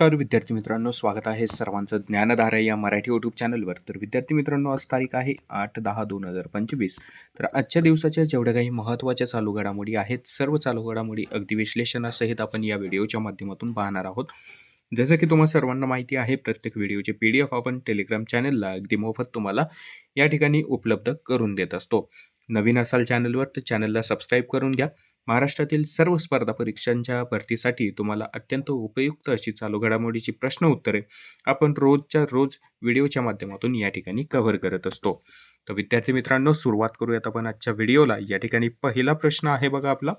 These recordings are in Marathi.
नमस्कार विद्यार्थी मित्रांनो स्वागत आहे सर्वांचं ज्ञानधारा या मराठी यूट्यूब चॅनलवर तर विद्यार्थी मित्रांनो आज तारीख आहे आठ दहा दोन हजार पंचवीस. तर आजच्या दिवसाच्या जेवढ्या काही महत्त्वाच्या चालू घडामोडी आहेत सर्व चालू घडामोडी अगदी विश्लेषणासहित आपण या व्हिडिओच्या माध्यमातून पाहणार आहोत. जसं की तुम्हाला सर्वांना माहिती आहे प्रत्येक व्हिडिओचे पी डी एफ आपण टेलिग्राम चॅनलला अगदी मोफत तुम्हाला या ठिकाणी उपलब्ध करून देत असतो. नवीन असाल चॅनलवर तर चॅनलला सबस्क्राईब करून घ्या. महाराष्ट्रातील सर्व स्पर्धा परीक्षांच्या भरतीसाठी तुम्हाला अत्यंत उपयुक्त अशी चालू घडामोडीची प्रश्न उत्तरे आपण रोजच्या रोज व्हिडिओच्या माध्यमातून या ठिकाणी कव्हर करत असतो. तर विद्यार्थी मित्रांनो सुरुवात करूयात आपण आजच्या व्हिडिओला. या ठिकाणी पहिला प्रश्न आहे बघा आपला.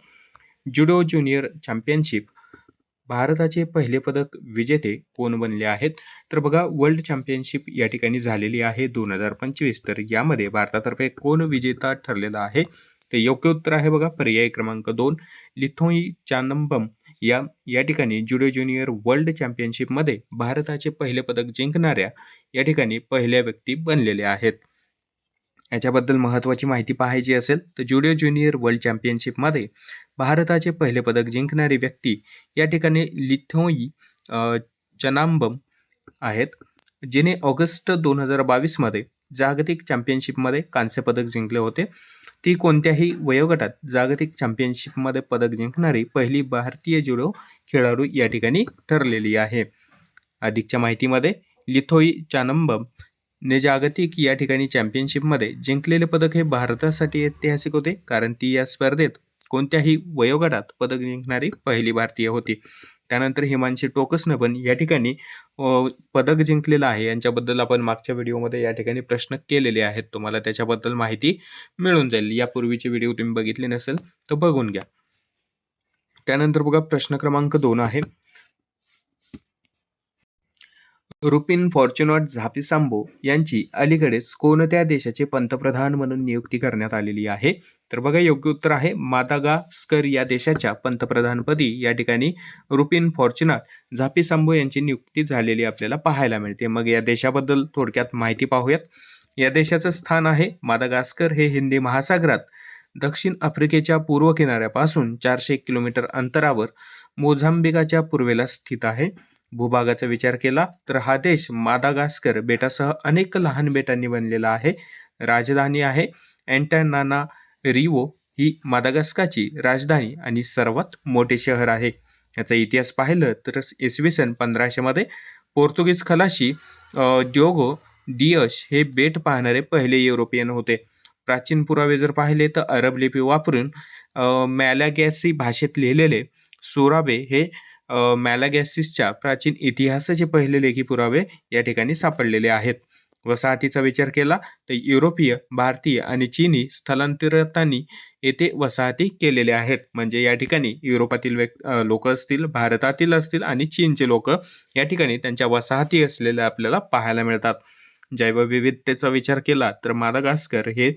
जुडो ज्युनियर चॅम्पियनशिप भारताचे पहिले पदक विजेते कोण बनले आहेत? तर बघा वर्ल्ड चॅम्पियनशिप या ठिकाणी झालेली आहे दोन हजार पंचवीस. तर यामध्ये भारतातर्फे कोण विजेता ठरलेला आहे? ते योग्य उत्तर आहे बघा पर्याय क्रमांक दोन. लिथोई चानंबम या या ठिकाणी जुडो ज्युनियर वर्ल्ड चॅम्पियनशिपमध्ये भारताचे पहिले पदक जिंकणाऱ्या या ठिकाणी पहिल्या व्यक्ती बनलेल्या आहेत. याच्याबद्दल महत्त्वाची माहिती पाहायची असेल तर ज्युडिओ ज्युनियर वर्ल्ड चॅम्पियनशिपमध्ये भारताचे पहिले पदक जिंकणारी व्यक्ती या ठिकाणी लिथोई चनांबम आहेत जिने ऑगस्ट दोन हजार बावीसमध्ये जागतिक चॅम्पियनशिपमध्ये कांस्य पदक जिंकले होते. ती कोणत्याही वयोगटात जागतिक चॅम्पियनशिपमध्ये पदक जिंकणारी पहिली भारतीय जुडो खेळाडू या ठिकाणी ठरलेली आहे. अधिकच्या माहितीमध्ये लिथोई चानंबम ने जागतिक या ठिकाणी चॅम्पियनशिपमध्ये जिंकलेले पदक हे भारतासाठी ऐतिहासिक होते कारण ती या स्पर्धेत कोणत्याही वयोगटात पदक जिंकणारी पहिली भारतीय होती. त्यानंतर हिमांशी टोकसनं पण या ठिकाणी पदक जिंकलेलं आहे. यांच्याबद्दल आपण मागच्या व्हिडिओमध्ये या ठिकाणी प्रश्न केलेले आहेत. तुम्हाला त्याच्याबद्दल माहिती मिळून जाईल. यापूर्वीचे व्हिडिओ तुम्ही बघितले नसेल तर बघून घ्या. त्यानंतर बघा प्रश्न क्रमांक दोन आहे. रुपिन फॉर्च्युनॉट झापिसांबो यांची अलीकडेच कोणत्या देशाचे पंतप्रधान म्हणून नियुक्ती करण्यात आलेली आहे? तर बघा योग्य उत्तर आहे मादागास्कर या देशाच्या पंतप्रधानपदी. या ठिकाणी रुपिन फॉर्च्युनॉट झापिसांबो यांची नियुक्ती झालेली आपल्याला पाहायला मिळते. मग या देशाबद्दल थोडक्यात माहिती पाहूयात. या देशाचं स्थान आहे मादागास्कर हे हिंदी महासागरात दक्षिण आफ्रिकेच्या पूर्व किनाऱ्यापासून चारशे किलोमीटर अंतरावर मोझांबिकाच्या पूर्वेला स्थित आहे. भूभागाचा विचार केला तर हा देश मादागास्कर बेटासह अनेक लहान बेटांनी बनलेला आहे. राजधानी आहे. अँटॅनाना रिवो ही मादागास्काची राजधानी आणि सर्वात मोठे शहर आहे. याचा इतिहास पाहिलं तर इसवी सन पंधराशेमध्ये पोर्तुगीज खलाशी अ, द्योगो डियश हे बेट पाहणारे पहिले युरोपियन होते. प्राचीन पुरावे जर पाहिले तर अरब लिपी वापरून मॅलागॅसी भाषेत लिहिलेले सोराबे हे मॅलागॅसिसच्या प्राचीन इतिहासाचे पहिले लेखी पुरावे या ठिकाणी सापडलेले आहेत. वसाहतीचा विचार केला तर युरोपीय भारतीय आणि चीनी स्थलांतरितांनी येथे वसाहती केलेल्या आहेत. म्हणजे या ठिकाणी युरोपातील व्यक् लोक असतील भारतातील असतील आणि चीनचे लोक या ठिकाणी त्यांच्या वसाहती असलेल्या आपल्याला पाहायला मिळतात. जैवविविधतेचा विचार केला तर मादागास्कर हे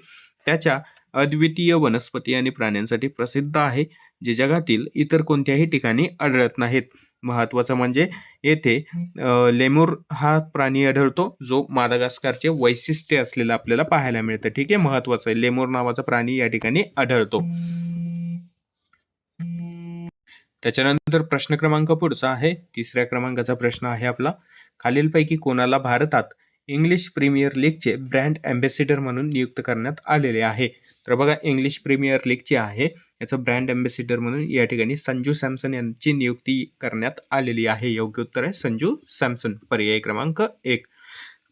त्याच्या अद्वितीय वनस्पती आणि प्राण्यांसाठी प्रसिद्ध आहे. जे जगातील इतर कोणत्याही ठिकाणी आढळत नाहीत. महत्त्वाचं म्हणजे येथे लेमूर हा प्राणी आढळतो जो मादागास्कारचे वैशिष्ट्य असलेला आपल्याला पाहायला मिळतं. ठीक आहे महत्त्वाचं आहे. लेमूर नावाचा प्राणी या ठिकाणी आढळतो. त्याच्यानंतर प्रश्न क्रमांक पुढचा आहे. तिसऱ्या क्रमांकाचा प्रश्न आहे आपला. खालीलपैकी कोणाला भारतात इंग्लिश प्रीमियर लीगचे ब्रँड अँबॅसिडर म्हणून नियुक्त करण्यात आलेले आहे? तर बघा इंग्लिश प्रीमियर लीगची आहे याचं ब्रँड अँबॅसिडर म्हणून या ठिकाणी संजू सॅमसन यांची नियुक्ती करण्यात आलेली आहे. योग्य उत्तर आहे संजू सॅमसन पर्याय क्रमांक एक.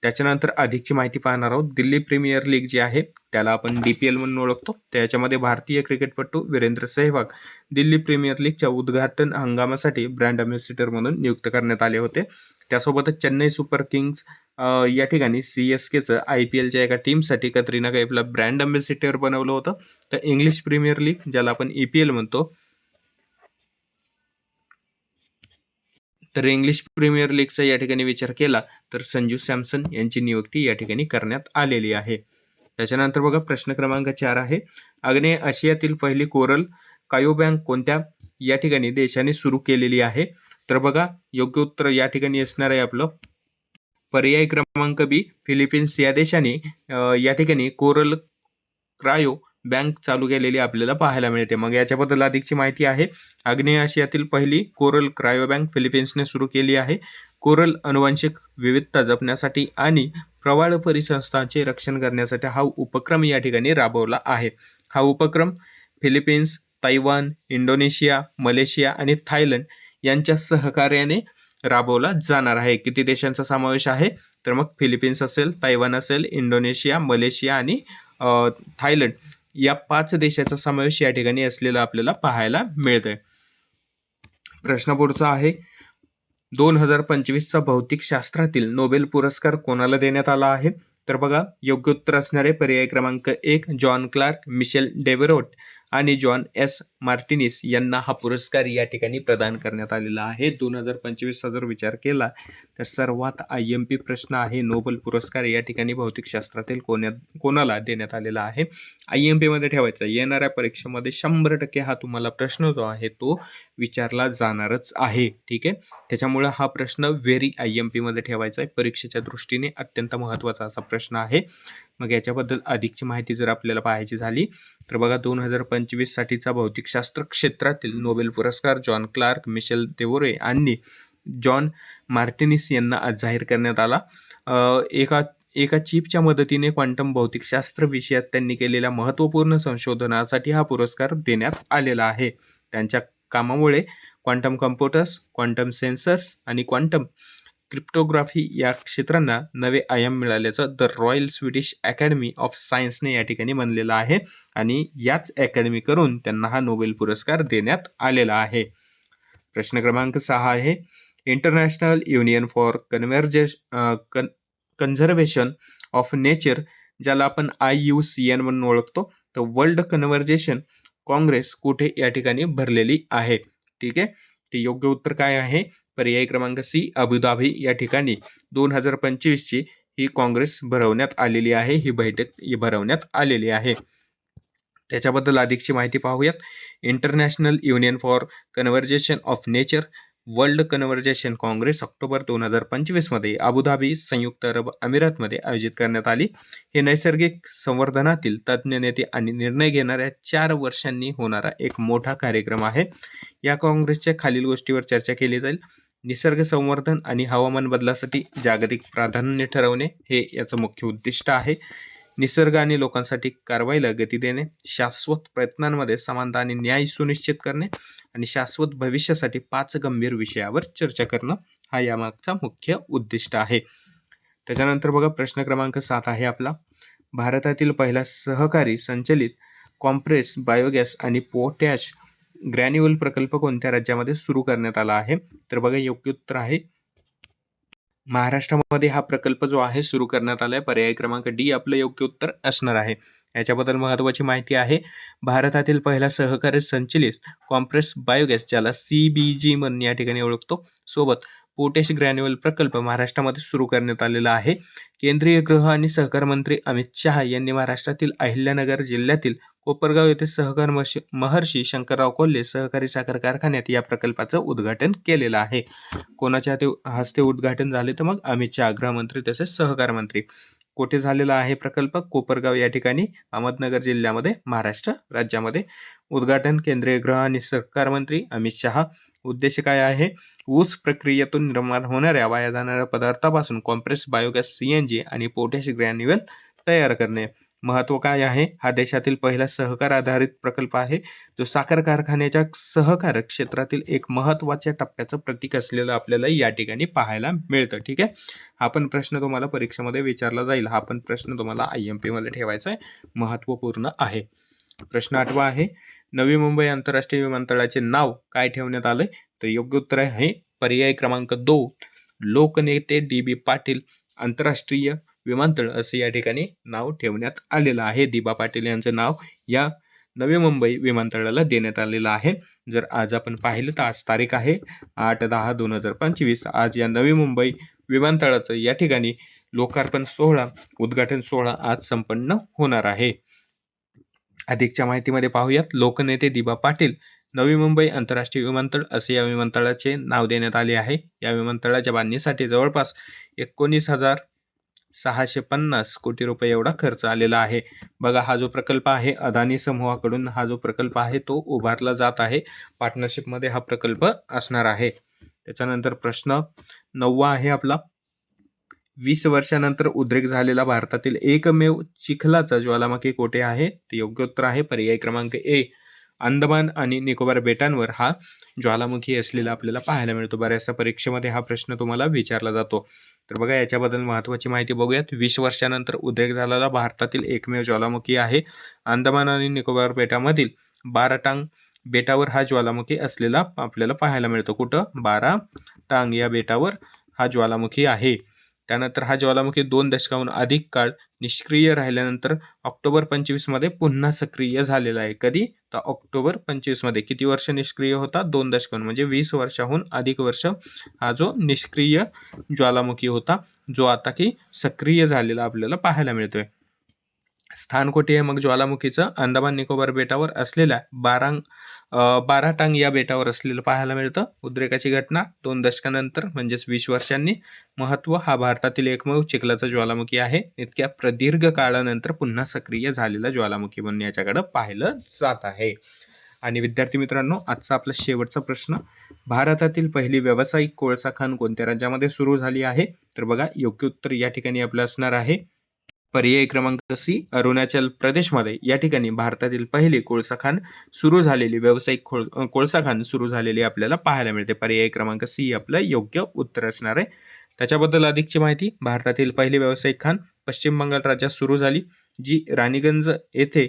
त्याच्यानंतर अधिकची माहिती पाहणार आहोत. दिल्ली प्रीमियर लीग जी आहे त्याला आपण डी पी एल म्हणून ओळखतो. त्याच्यामध्ये भारतीय क्रिकेटपटू वीरेंद्र सेहवाग दिल्ली प्रीमियर लीगच्या उद्घाटन हंगामासाठी ब्रँड अम्बॅसिडर म्हणून नियुक्त करण्यात आले होते. त्यासोबतच चेन्नई सुपर किंग्स या ठिकाणी सी एस केचं आय पी एलच्या एका टीमसाठी कतरिना कैफला ब्रँड अम्बॅसिडर बनवलं होतं. तर इंग्लिश प्रीमियर लीग ज्याला आपण ई पी एल म्हणतो तर इंग्लिश प्रीमियर लीगचा या ठिकाणी विचार केला तर संजू सॅमसन यांची नियुक्ती या ठिकाणी करण्यात आलेली आहे. त्याच्यानंतर बघा प्रश्न क्रमांक चार आहे. आग्नेय आशियातील पहिली कोरल कायो बँक कोणत्या या ठिकाणी देशाने सुरू केलेली आहे? तर बघा योग्य उत्तर या ठिकाणी असणार आहे आपलं. पर्याय क्रमांक बी फिलिपिन्स या देशाने या ठिकाणी कोरल क्रायो बँक चालू केलेली आपल्याला पाहायला मिळते. मग याच्याबद्दल अधिकची माहिती आहे. आग्नेय आशियातील पहिली कोरल क्रायो बँक फिलिपिन्सने सुरू केली आहे. कोरल अनुवांशिक विविधता जपण्यासाठी आणि प्रवाळ परिसंस्थांचे रक्षण करण्यासाठी हा उपक्रम या ठिकाणी राबवला आहे. हा उपक्रम फिलिपिन्स तैवान इंडोनेशिया मलेशिया आणि थायलंड यांच्या सहकार्याने राबवला जाणार आहे. किती देशांचा समावेश आहे? तर मग फिलिपिन्स असेल तैवान असेल इंडोनेशिया मलेशिया आणि थायलंड या पाच देशाचा समावेश या ठिकाणी असलेला आपल्याला पाहायला मिळतंय. प्रश्न पुढचा आहे. दोन हजार पंचवीसचा भौतिक शास्त्रातील नोबेल पुरस्कार कोणाला देण्यात आला आहे? तर बघा योग्य उत्तर असणारे पर्याय क्रमांक एक जॉन क्लार्क मिशेल डेवरोट आणि जॉन एस मार्टिनिस यांना हा पुरस्कार या ठिकाणी प्रदान करण्यात आलेला आहे. दोन हजार पंचवीसचा जर विचार केला तर सर्वात आय एम पी प्रश्न आहे. नोबेल पुरस्कार या ठिकाणी भौतिकशास्त्रातील कोण्या कोणाला देण्यात आलेला आहे? आय एम पीमध्ये ठेवायचा. येणाऱ्या परीक्षेमध्ये शंभर टक्के हा तुम्हाला प्रश्न जो आहे तो विचारला जाणारच आहे. ठीक आहे? त्याच्यामुळं हा प्रश्न व्हेरी आय एम पीमध्ये ठेवायचा आहे. परीक्षेच्या दृष्टीने अत्यंत महत्त्वाचा असा प्रश्न आहे. मग याच्याबद्दल अधिकची माहिती जर आपल्याला पाहायची झाली तर बघा दोन हजार पंचवीससाठीचा भौतिकशास्त्र क्षेत्रातील नोबेल पुरस्कार जॉन क्लार्क मिशेल देवोरे आणि जॉन मार्टिनिस यांना आज जाहीर करण्यात आला. एका एका चिपच्या मदतीने क्वांटम भौतिकशास्त्र विषयात त्यांनी केलेल्या महत्त्वपूर्ण संशोधनासाठी हा पुरस्कार देण्यात आलेला आहे. त्यांच्या कामामुळे क्वांटम कम्प्युटर्स क्वांटम सेन्सर्स आणि क्वांटम क्रिप्टोग्राफी या क्षेत्रांना नवे आयाम मिळाल्याचं the Royal Swedish Academy of सायन्सने या ठिकाणी म्हणलेलं आहे आणि याच अकॅडमीकडून त्यांना हा नोबेल पुरस्कार देण्यात आलेला आहे. प्रश्न क्रमांक सहा आहे. इंटरनॅशनल युनियन फॉर कन्व्हर्जे कन कन्झर्वेशन ऑफ नेचर ज्याला आपण आय यू सी एन म्हणून ओळखतो तर वर्ल्ड कन्व्हर्जेशन काँग्रेस कुठे या ठिकाणी भरलेली आहे? ठीक आहे? ते योग्य उत्तर काय आहे? पर्याय क्रमांक सी अबुधाबी या ठिकाणी दोन हजार पंचवीसची ही काँग्रेस भरवण्यात आलेली आहे. ही बैठक भरवण्यात आलेली आहे. त्याच्याबद्दल अधिकची माहिती पाहूयात. International Union for Conservation of Nature World Conservation Congress October दोन हजार पंचवीसमध्ये अबुधाबी संयुक्त अरब अमिरातमध्ये आयोजित करण्यात आली. हे नैसर्गिक संवर्धनातील तज्ज्ञ नेते आणि निर्णय घेणाऱ्या चार वर्षांनी होणारा एक मोठा कार्यक्रम आहे. या काँग्रेसच्या खालील गोष्टीवर चर्चा केली जाईल. निसर्ग संवर्धन आणि हवामान बदलासाठी जागतिक प्राधान्य ठरवणे हे याचं मुख्य उद्दिष्ट आहे. निसर्ग आणि लोकांसाठी कारवाईला गती देणे शाश्वत प्रयत्नांमध्ये समानता आणि न्याय सुनिश्चित करणे आणि शाश्वत भविष्यासाठी पाच गंभीर विषयावर चर्चा करणं हा यामागचा मुख्य उद्दिष्ट आहे. त्याच्यानंतर बघा प्रश्न क्रमांक सात आहे आपला. भारतातील पहिला सहकारी संचलित कॉम्प्रेस बायोगॅस आणि पोटॅश ग्रॅन्युअल प्रकल्प कोणत्या राज्यामध्ये सुरू करण्यात आला आहे? तर बघा योग्य उत्तर आहे महाराष्ट्रामध्ये हा प्रकल्प जो आहे सुरू करण्यात आला आहे पर्याय क्रमांक डी आपलं योग्य उत्तर असणार आहे. याच्याबद्दल महत्त्वाची माहिती आहे. भारतातील पहिला सहकारी संचलित कॉम्प्रेस बायोगॅस ज्याला सी बी जी म्हणून या ठिकाणी ओळखतो सोबत पोटॅश ग्रॅन्युअल प्रकल्प महाराष्ट्रामध्ये सुरू करण्यात आलेला आहे. केंद्रीय गृह आणि सहकार मंत्री अमित शहा यांनी महाराष्ट्रातील अहिल्यानगर जिल्ह्यातील कोपरगाव येथे सहकार महर्षी शंकरराव कोल्हे सहकारी साखर कारखान्यात या प्रकल्पाचं उद्घाटन केलेलं आहे. कोणाच्या ते हस्ते उद्घाटन झाले तर मग अमित शहा गृहमंत्री तसेच सहकार मंत्री. कोठे झालेला आहे प्रकल्प? कोपरगाव या ठिकाणी अहमदनगर जिल्ह्यामध्ये महाराष्ट्र राज्यामध्ये. उद्घाटन केंद्रीय गृह आणि सहकार मंत्री अमित शहा उद्देश काय आहे? ऊस प्रक्रियेतून निर्माण होणाऱ्या वाया जाणाऱ्या पदार्थापासून compress biogas C N G आणि पोटॅश ग्रॅन्युअल तयार करणे. महत्त्व काय आहे? हा देशातील पहिला सहकार आधारित प्रकल्प आहे जो साखर कारखान्याच्या सहकार क्षेत्रातील एक महत्त्वाच्या टप्प्याचं प्रतीक असलेलं आपल्याला या ठिकाणी पाहायला मिळतं ठीक आहे? हा पण प्रश्न तुम्हाला परीक्षेमध्ये विचारला जाईल. हा पण प्रश्न तुम्हाला आय एम पीमध्ये ठेवायचा आहे. महत्त्वपूर्ण आहे. प्रश्न आठवा आहे नवी मुंबई आंतरराष्ट्रीय विमानतळाचे नाव काय ठेवण्यात आलंय? तर योग्य उत्तर आहे पर्याय क्रमांक दोन लोकनेते डी बी पाटील आंतरराष्ट्रीय विमानतळ असे या ठिकाणी नाव ठेवण्यात आलेलं आहे. दिबा पाटील यांचं नाव या नवी मुंबई विमानतळाला देण्यात आलेलं आहे. जर आज आपण पाहिलं तर आज तारीख आहे आठ दहा दोन हजार पंचवीस. आज या नवी मुंबई विमानतळाचं या ठिकाणी लोकार्पण सोहळा उद्घाटन सोहळा आज संपन्न होणार आहे. अधिकच्या माहितीमध्ये पाहूयात. लोकनेते दिबा पाटील नवी मुंबई आंतरराष्ट्रीय विमानतळ असे या विमानतळाचे नाव देण्यात आले आहे. या विमानतळाच्या बांधणीसाठी जवळपास एकोणीस हजार सहाशे पन्नास कोटी रुपये एवढा खर्च आलेला आहे. बघा हा जो प्रकल्प आहे अदानी समूहाकडून हा जो प्रकल्प आहे तो उभारला जात आहे. पार्टनरशिपमध्ये हा प्रकल्प असणार आहे. त्याच्यानंतर प्रश्न नववा आहे आपला. वीस वर्षानंतर उद्रेक झालेला भारतातील एकमेव चिखलाचा ज्वालामुखी कोठे आहे? ते योग्य उत्तर आहे पर्याय क्रमांक ए अंदमान आणि निकोबार बेटांवर. हा ज्वालामुखी असलेला आपल्याला पाहायला मिळतो. बऱ्याचशा परीक्षेमध्ये हा प्रश्न तुम्हाला विचारला जातो. तर बघा याच्याबद्दल महत्त्वाची माहिती बघूयात. वीस वर्षानंतर उद्रेक झालेला भारतातील एकमेव ज्वालामुखी आहे अंदमान आणि निकोबार बेटामधील बाराटांग बेटावर. हा ज्वालामुखी असलेला आपल्याला पाहायला मिळतो. कुठं? बारा टांग या बेटावर हा ज्वालामुखी आहे. त्यानंतर हा ज्वालामुखी दोन दशकाहून अधिक काळ निष्क्रिय राहिल्यानंतर ऑक्टोबर पंचवीसमध्ये पुन्हा सक्रिय झालेला आहे. कधी? तर ऑक्टोबर पंचवीसमध्ये किती वर्ष निष्क्रिय होता? दोन दशकाहून. म्हणजे वीस वर्षाहून अधिक वर्ष हा जो निष्क्रिय ज्वालामुखी होता जो आता की सक्रिय झालेला आपल्याला पाहायला मिळतोय. स्थानकोटी आहे मग ज्वालामुखीचं अंदमान निकोबार बेटावर असलेल्या बारांग बाराटांग या बेटावर असलेलं पाहायला मिळतं. उद्रेकाची घटना दोन दशकानंतर म्हणजेच वीस वर्षांनी. महत्त्व हा भारतातील एकमेव चिखलाचा ज्वालामुखी आहे. इतक्या प्रदीर्घ काळानंतर पुन्हा सक्रिय झालेला ज्वालामुखी म्हणून याच्याकडं पाहिलं जात आहे. आणि विद्यार्थी मित्रांनो आजचा आपला शेवटचा प्रश्न. भारतातील पहिली व्यावसायिक कोळसा खाण कोणत्या राज्यामध्ये सुरू झाली आहे? तर बघा योग्य उत्तर या ठिकाणी आपलं असणार आहे. पर्याय क्रमांक सी अरुणाचल प्रदेशमध्ये या ठिकाणी भारतातील पहिली कोळसा खाण सुरू झालेली व्यावसायिक खोळ कोळसा खाण सुरू झालेली आपल्याला पाहायला मिळते. पर्याय क्रमांक सी आपलं योग्य उत्तर असणार आहे. त्याच्याबद्दल अधिकची माहिती भारतातील पहिली व्यावसायिक खाण पश्चिम बंगाल राज्यात सुरू झाली जी राणीगंज येथे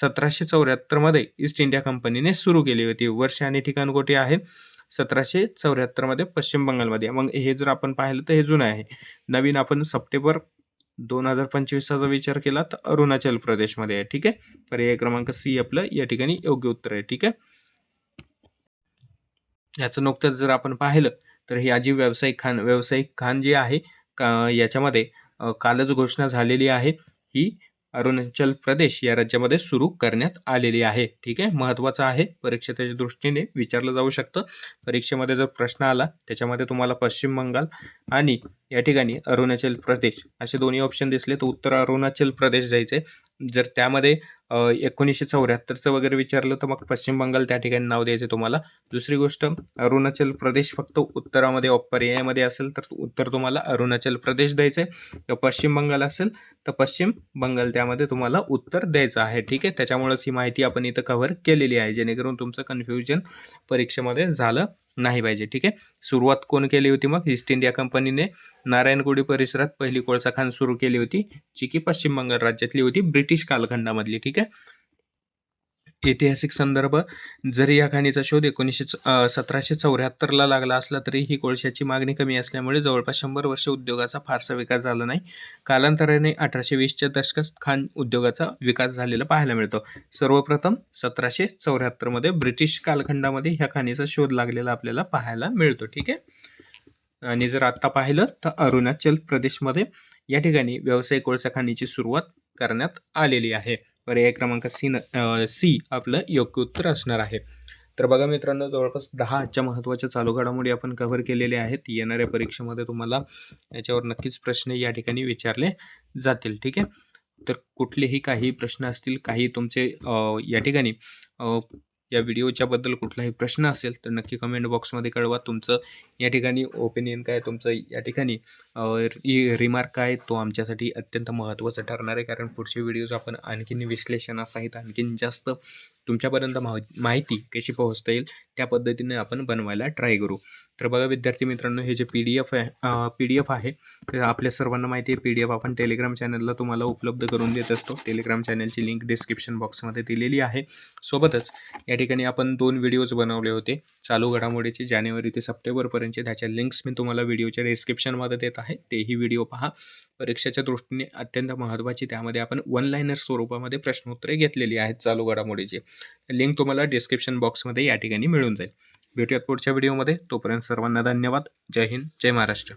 सतराशे चौऱ्याहत्तरमध्ये ईस्ट इंडिया कंपनीने सुरू केली होती. वर्ष आणि ठिकाण कोठे आहे? सतराशे चौऱ्याहत्तरमध्ये पश्चिम बंगालमध्ये. मग हे जर आपण पाहिलं तर हे जुनं आहे. नवीन आपण सप्टेंबर दोन हजार पंचवीसचा जर विचार केला तर अरुणाचल प्रदेशमध्ये आहे ठीक आहे? पर्याय क्रमांक सी आपलं या ठिकाणी योग्य उत्तर आहे ठीक आहे? याचं नुकतंच जर आपण पाहिलं तर ही आजी व्यावसायिक खान व्यावसायिक खान जी आहे का याच्यामध्ये कालच घोषणा झालेली आहे ही अरुणाचल प्रदेश या राज्यामध्ये सुरू करण्यात आलेली आहे. ठीक आहे? महत्त्वाचं आहे. परीक्षेच्या दृष्टीने विचारलं जाऊ शकतं. परीक्षेमध्ये जर प्रश्न आला त्याच्यामध्ये तुम्हाला पश्चिम बंगाल आणि या ठिकाणी अरुणाचल प्रदेश असे दोन्ही ऑप्शन दिसले तर उत्तर अरुणाचल प्रदेश जायचे जर त्यामध्ये एकोणीसशे चौऱ्याहत्तरचं वगैरे विचारलं तर मग पश्चिम बंगाल त्या ठिकाणी नाव द्यायचं तुम्हाला. दुसरी गोष्ट अरुणाचल प्रदेश फक्त उत्तरामध्ये पर्यायामध्ये असेल तर उत्तर तुम्हाला अरुणाचल प्रदेश द्यायचं आहे. तर पश्चिम बंगाल असेल तर पश्चिम बंगाल त्यामध्ये तुम्हाला उत्तर द्यायचं आहे. ठीक आहे? त्याच्यामुळेच ही माहिती आपण इथं कव्हर केलेली आहे. जेणेकरून तुमचं कन्फ्युजन परीक्षेमध्ये झालं नाही पाहिजे. ठीक आहे? सुरुवात कोण केली होती मग? ईस्ट इंडिया कंपनीने नारायणगुडी परिसरात पहिली कोळसा खाण सुरू केली होती जी की पश्चिम बंगाल राज्यातली होती ब्रिटिश कालखंडामधली. ठीक आहे? ऐतिहासिक संदर्भ जरी या खाणीचा शोध एकोणीसशे सतराशे चौऱ्याहत्तरला लागला असला तरी ही कोळशाची मागणी कमी असल्यामुळे जवळपास शंभर वर्ष उद्योगाचा फारसा विकास झाला नाही. कालांतराने अठराशे वीसच्या दशकात खाण उद्योगाचा विकास झालेला पाहायला मिळतो. सर्वप्रथम सतराशे चौऱ्याहत्तरमध्ये ब्रिटिश कालखंडामध्ये ह्या खाणीचा शोध लागलेला आपल्याला पाहायला मिळतो. ठीक आहे? आणि जर आत्ता पाहिलं तर अरुणाचल प्रदेशमध्ये या ठिकाणी व्यावसायिक कोळसा खाणीची सुरुवात करण्यात आलेली आहे. पर्याय क्रमांक सी न सी आपलं योग्य उत्तर असणार आहे. तर बघा मित्रांनो जवळपास दहा आजच्या महत्त्वाच्या चालू घडामोडी आपण कव्हर केलेले आहेत. येणाऱ्या परीक्षेमध्ये तुम्हाला याच्यावर नक्कीच प्रश्न या ठिकाणी विचारले जातील ठीक आहे? तर कुठलेही काही प्रश्न असतील काही तुमचे या ठिकाणी या व्हिडिओच्याबद्दल कुठलाही प्रश्न असेल तर नक्की कमेंट बॉक्समध्ये कळवा. तुमचं या ठिकाणी ओपिनियन काय तुमचं या ठिकाणी रिमार्क काय तो आमच्यासाठी अत्यंत महत्त्वाचं ठरणार आहे. कारण पुढचे व्हिडिओज आपण आणखीन विश्लेषणासहित आणखीन जास्त तुमच्यापर्यंत माहिती कशी पोहोचता येईल त्या पद्धतीने आपण बनवायला ट्राय करू. तर बघा विद्यार्थी मित्रांनो हे जे पी डी एफ आहे पी डी एफ आहे तर आपल्या सर्वांना माहिती आहे पी डी एफ आपण टेलिग्राम चॅनलला तुम्हाला उपलब्ध करून देत असतो. टेलिग्राम चॅनलची लिंक डिस्क्रिप्शन बॉक्समध्ये दिलेली आहे. सोबतच या ठिकाणी आपण दोन व्हिडिओज बनवले होते. चालू घडामोडीचे जानेवारी ते सप्टेंबरपर्यंतचे. त्याच्या लिंक्स मी तुम्हाला व्हिडिओच्या डिस्क्रिप्शनमध्ये देत आहे. तेही व्हिडिओ पहा. परीक्षेच्या दृष्टीने अत्यंत महत्त्वाची. त्यामध्ये आपण वन लाईनर स्वरूपामध्ये प्रश्नोत्तरे घेतलेली आहेत चालू घडामोडीची. लिंक तुम्हाला डिस्क्रिप्शन बॉक्समध्ये या ठिकाणी मिळून जाईल. भेटूयात पुढच्या व्हिडिओमध्ये तोपर्यंत सर्वांना धन्यवाद. जय हिंद. जय महाराष्ट्र.